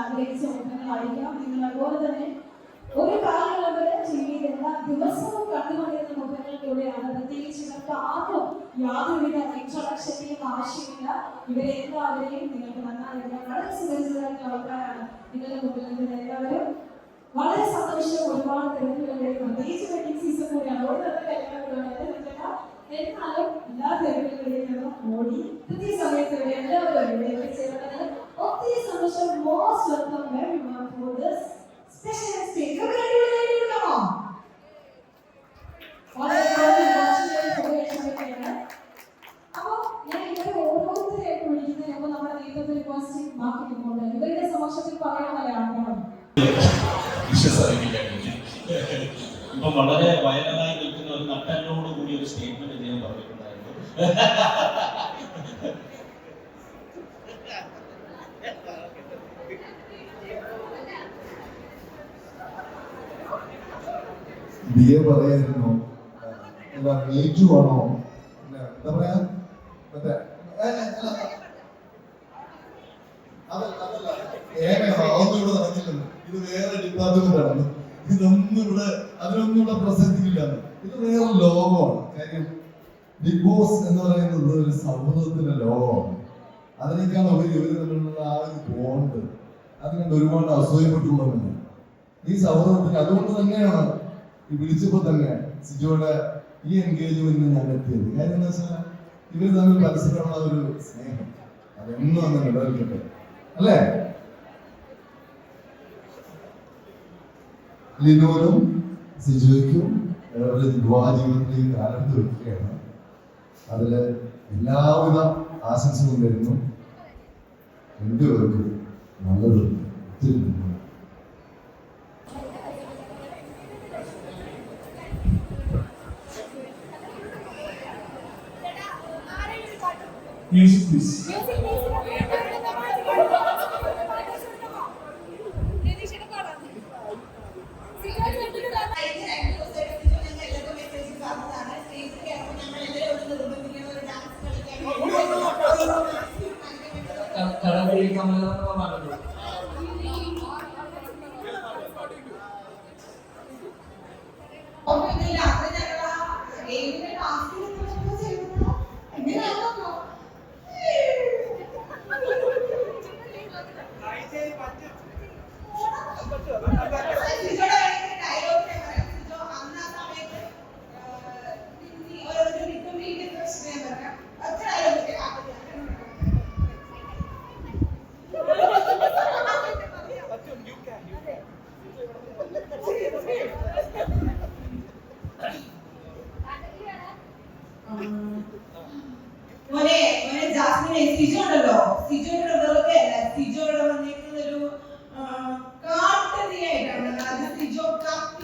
ആഗ്രഹിച്ച മുഖങ്ങളായിരിക്കാം നിങ്ങൾ അതുപോലെ തന്നെ ഒരു കാലയളവ് വരെ ടി എല്ലാ ദിവസവും കണ്ടുകൊണ്ടിരുന്ന മുഖങ്ങളിലൂടെയാണ് പ്രത്യേകിച്ച് ഇവർക്ക് ആർക്കും യാതൊരുവിധ ഇൻട്രൊഡക്ഷന്റെയും ആവശ്യമില്ല. ഇവരെ എല്ലാവരെയും നിങ്ങൾക്ക് നന്നായി വളരെ സുപരിചിതരായിട്ടുള്ള ആൾക്കാരാണ് നിങ്ങളുടെ മുമ്പിൽ നിന്ന് എല്ലാവരും വളരെ സന്തോഷം ഒരുപാട് തിരക്കുകളുടെ പ്രത്യേകിച്ച് വെഡിങ് സീസൺ കൂടിയാണ്. ഓടി തന്നെ കല്യാണം എന്നാലും എല്ലാ തിരക്കുകളിൽ നിന്നും ഓടി കൃത്യസമയത്ത് എല്ലാവരും ഇവിടെ ഒത്തിരി സന്തോഷം. Most welcome very much for this special ഞാൻ ആഗ്രഹം വിശ്വസിക്കാൻ ഇപ്പൊ വളരെ വയറലായി നിൽക്കുന്ന ഒരു നട്ടനോട് കൂടി ഒരു സ്റ്റേറ്റ്മെന്റ് അദ്ദേഹം പറഞ്ഞിട്ടുണ്ടായിരുന്നു. ബി എ പറയായിരുന്നു എന്താ മീറ്റു പിന്നെ എന്താ പറയാ? മറ്റേ സൗഹൃദത്തിന്റെ ലോകമാണ്. അതിനേക്കാൾ അവർ തമ്മിലുള്ള ആ ഒരു ബോണ്ട് ഒരുപാട് അസൂയപ്പെട്ടുള്ളവരുണ്ട്. ഈ സൗഹൃദത്തിന് അതുകൊണ്ട് തന്നെയാണ് ഈ വിളിച്ചപ്പോ തന്നെ സിജോയുടെ ഈ എൻഗേജ്മെന്റിന് ഞാൻ എത്തിയത്. കാര്യം ഇവർ തമ്മിൽ പരസ്പരമുള്ള ഒരു സ്നേഹം. അതൊന്നും അന്ന് നിലനിൽക്കട്ടെ. അല്ലേ? ലിനോനും സിജോയ്ക്കും അവരുടെ വിവാഹ ജീവിതത്തിലേക്ക് കാലെടുത്ത് വെക്കുകയാണ്. അതിൽ എല്ലാവിധ ആശംസകളും വരുന്നു. രണ്ടുപേർക്കും നല്ലത് ഒത്തിരി Music please. കടകളിൽ കമലെന്ന് ജാസ്മിനെ സിജു ഉണ്ടല്ലോ. സിജുവിന്റെ ഇടവൊക്കെ അല്ല സിജു ഇവിടെ വന്നിരിക്കുന്ന ഒരു കാട്ടുതീയായിട്ടാണ്. അത് സിജോ കത്ത്